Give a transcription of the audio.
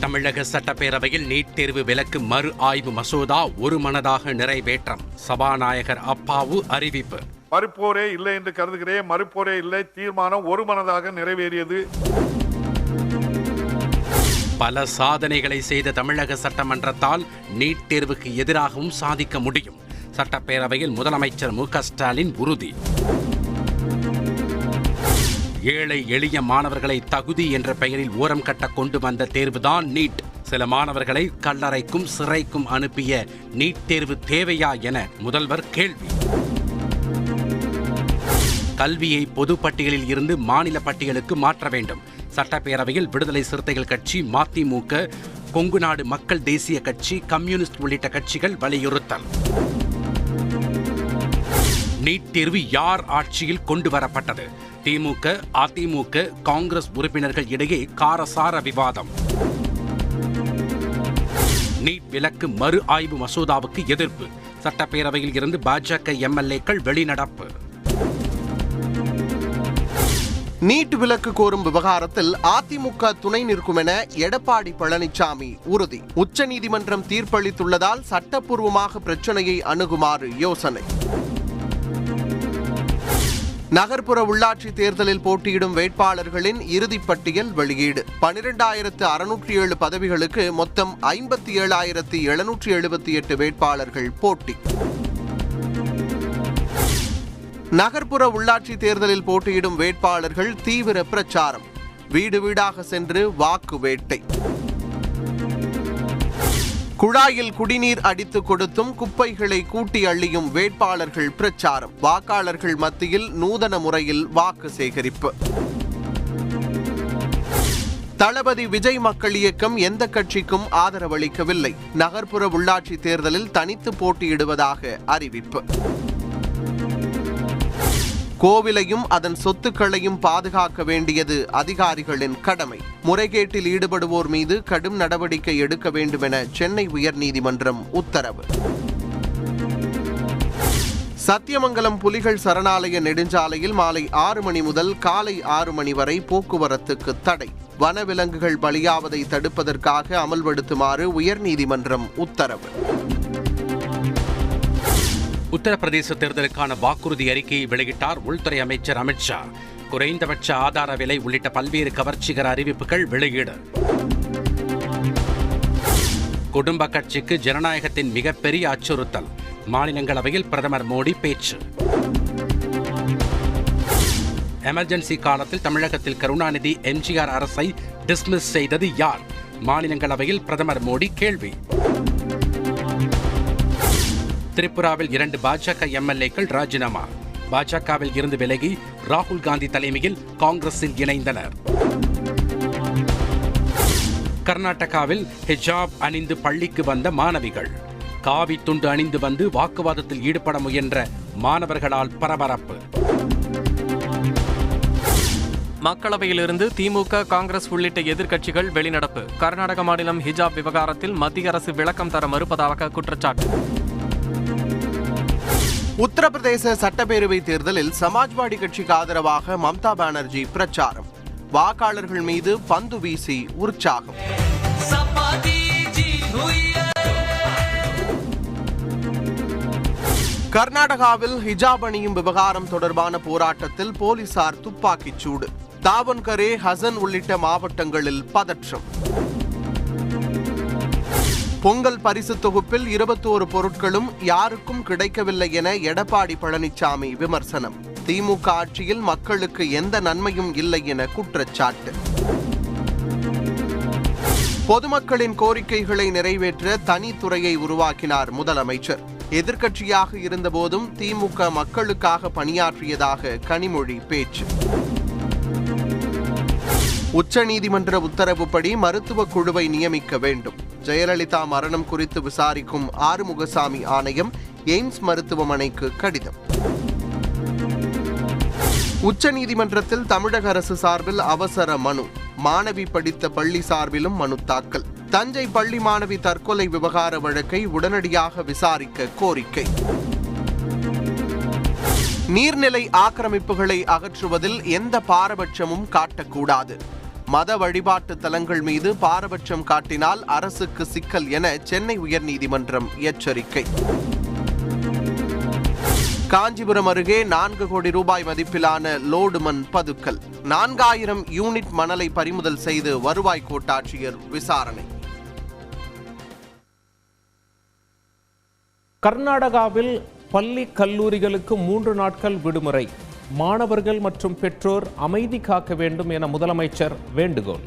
தமிழக சட்டப்பேரவையில் நீட் தேர்வு விலக்கு மறு ஆய்வு மசோதா ஒரு மனதாக நிறைவேற்றம். சபாநாயகர் அப்பாவு அறிவிப்பு. மறுப்போரே இல்லை என்று கருதுகிறேன். மறுப்போரே இல்லை. தீர்மானம் ஒருமனதாக நிறைவேறியது. பல சாதனைகளை செய்த தமிழக சட்டமன்றத்தால் நீட் தேர்வுக்கு எதிராகவும் சாதிக்க முடியும். சட்டப்பேரவையில் முதலமைச்சர் மு ஸ்டாலின் உறுதி. ஏழை எளிய மாணவர்களை தகுதி என்ற பெயரில் ஓரம் கட்ட கொண்டு வந்த தேர்வுதான் நீட். சில மாணவர்களை கல்லறைக்கும் சிறைக்கும் அனுப்பிய நீட் தேர்வு தேவையா என முதல்வர் கேள்வி. கல்வியை பொது பட்டியலில் இருந்து மாநில பட்டியலுக்கு மாற்ற வேண்டும். சட்டப்பேரவையில் விடுதலை சிறுத்தைகள் கட்சி மதிமுக கொங்கு நாடு மக்கள் தேசிய கட்சி கம்யூனிஸ்ட் உள்ளிட்ட கட்சிகள் வலியுறுத்தல். நீட் தேர்வு யார் ஆட்சியில் கொண்டு வரப்பட்டது? திமுக அதிமுக காங்கிரஸ் உறுப்பினர்கள் இடையே காரசார விவாதம். நீட் விலக்கு மறு ஆய்வு மசோதாவுக்கு எதிர்ப்பு. சட்டப்பேரவையில் இருந்து பாஜக எம்எல்ஏக்கள் வெளிநடப்பு. நீட் விலக்கு கோரும் விவகாரத்தில் அதிமுக துணை நிற்கும் என எடப்பாடி பழனிசாமி உறுதி. உச்சநீதிமன்றம் தீர்ப்பளித்துள்ளதால் சட்டப்பூர்வமாக பிரச்சனையை அணுகுமாறு யோசனை. நகர்ப்புற உள்ளாட்சி தேர்தலில் போட்டியிடும் வேட்பாளர்களின் இறுதிப்பட்டியல் வெளியீடு. பனிரெண்டாயிரத்து அறுநூற்றி ஏழு பதவிகளுக்கு மொத்தம் ஐம்பத்தி ஏழாயிரத்து எழுநூற்றி எழுபத்தி எட்டு வேட்பாளர்கள் போட்டி. நகர்ப்புற உள்ளாட்சி தேர்தலில் போட்டியிடும் வேட்பாளர்கள் தீவிர பிரச்சாரம். வீடு வீடாக சென்று வாக்கு வேட்டை. குழாயில் குடிநீர் அடித்து கொடுத்தும் குப்பைகளை கூட்டி அள்ளியும் வேட்பாளர்கள் பிரச்சாரம். வாக்காளர்கள் மத்தியில் நூதன முறையில் வாக்கு சேகரிப்பு. தளபதி விஜய் மக்கள் இயக்கம் எந்த கட்சிக்கும் ஆதரவளிக்கவில்லை. நகர்ப்புற உள்ளாட்சி தேர்தலில் தனித்து போட்டியிடுவதாக அறிவிப்பு. கோவிலையும் அதன் சொத்துக்களையும் பாதுகாக்க வேண்டியது அதிகாரிகளின் கடமை. முறைகேட்டில் ஈடுபடுவோர் மீது கடும் நடவடிக்கை எடுக்க வேண்டும் என சென்னை உயர்நீதிமன்றம் உத்தரவு. சத்தியமங்கலம் புலிகள் சரணாலய நெடுஞ்சாலையில் மாலை ஆறு மணி முதல் காலை ஆறு மணி வரை போக்குவரத்துக்கு தடை. வனவிலங்குகள் பலியாவதை தடுப்பதற்காக அமல்படுத்துமாறு உயர்நீதிமன்றம் உத்தரவு. உத்தரப்பிரதேச தேர்தலுக்கான வாக்குறுதி அறிக்கையை வெளியிட்டார் உள்துறை அமைச்சர் அமித்ஷா குறைந்தபட்ச ஆதார விலை உள்ளிட்ட பல்வேறு கவர்ச்சிகர அறிவிப்புகள் வெளியீடு. குடும்ப கட்சிக்கு ஜனநாயகத்தின் மிகப்பெரிய அச்சுறுத்தல். மாநிலங்களவையில் பிரதமர் மோடி பேச்சு. எமர்ஜென்சி காலத்தில் தமிழகத்தில் கருணாநிதி எம்ஜிஆர் அரசை டிஸ்மிஸ் செய்தது யார்? மாநிலங்களவையில் பிரதமர் மோடி கேள்வி. திரிபுராவில் இரண்டு பாஜக எம்எல்ஏக்கள் ராஜினாமா. பாஜகவில் இருந்து விலகி ராகுல் காந்தி தலைமையில் காங்கிரஸில் இணைந்தனர். கர்நாடகாவில் ஹிஜாப் அணிந்து பள்ளிக்கு வந்த மாணவிகள். காவி துண்டு அணிந்து வந்து வாக்குவாதத்தில் ஈடுபட முயன்ற மாணவர்களால் பரபரப்பு. மக்களவையிலிருந்து திமுக காங்கிரஸ் உள்ளிட்ட எதிர்க்கட்சிகள் வெளிநடப்பு. கர்நாடக மாநிலம் ஹிஜாப் விவகாரத்தில் மத்திய அரசு விளக்கம் தர மறுப்பதாக குற்றச்சாட்டு. உத்தரப்பிரதேச சட்டப்பேரவை தேர்தலில் சமாஜ்வாடி கட்சிக்கு ஆதரவாக மம்தா பானர்ஜி பிரச்சாரம். வாக்காளர்கள் மீது பந்து வீசி உற்சாகம். கர்நாடகாவில் ஹிஜாப் அணியும் விவகாரம் தொடர்பான போராட்டத்தில் போலீசார் துப்பாக்கிச் சூடு. தாவன்கரே ஹசன் உள்ளிட்ட மாவட்டங்களில் பதற்றம். பொங்கல் பரிசு தொகுப்பில் இருபத்தோரு பொருட்களும் யாருக்கும் கிடைக்கவில்லை என எடப்பாடி பழனிசாமி விமர்சனம். திமுக ஆட்சியில் மக்களுக்கு எந்த நன்மையும் இல்லை என குற்றச்சாட்டு. பொதுமக்களின் கோரிக்கைகளை நிறைவேற்ற தனித்துறையை உருவாக்கினார் முதலமைச்சர். எதிர்க்கட்சியாக இருந்தபோதும் திமுக மக்களுக்காக பணியாற்றியதாக கனிமொழி பேச்சு. உச்சநீதிமன்ற உத்தரவுப்படி மருத்துவ குழுவை நியமிக்க வேண்டும். ஜெயலலிதா மரணம் குறித்து விசாரிக்கும் ஆறுமுகசாமி ஆணையம் எய்ம்ஸ் மருத்துவமனைக்கு கடிதம். உச்சநீதிமன்றத்தில் தமிழக அரசு சார்பில் அவசர மனு. மாணவி படித்த பள்ளி சார்பிலும் மனு தாக்கல். தஞ்சை பள்ளி மாணவி தற்கொலை விவகார வழக்கை உடனடியாக விசாரிக்க கோரிக்கை. நீர்நிலை ஆக்கிரமிப்புகளை அகற்றுவதில் எந்த பாரபட்சமும் காட்டக்கூடாது. மத வழிபாட்டு தலங்கள் மீது பாரபட்சம் காட்டினால் அரசுக்கு சிக்கல் என சென்னை உயர்நீதிமன்றம் எச்சரிக்கை. காஞ்சிபுரம் அருகே நான்கு கோடி ரூபாய் மதிப்பிலான லோடு மண் பதுக்கல். நான்காயிரம் யூனிட் மணலை பறிமுதல் செய்து வருவாய் கோட்டாட்சியர் விசாரணை. கர்நாடகாவில் பள்ளி கல்லூரிகளுக்கு மூன்று நாட்கள் விடுமுறை. மாணவர்கள் மற்றும் பெற்றோர் அமைதி காக்க வேண்டும் என முதலமைச்சர் வேண்டுகோள்.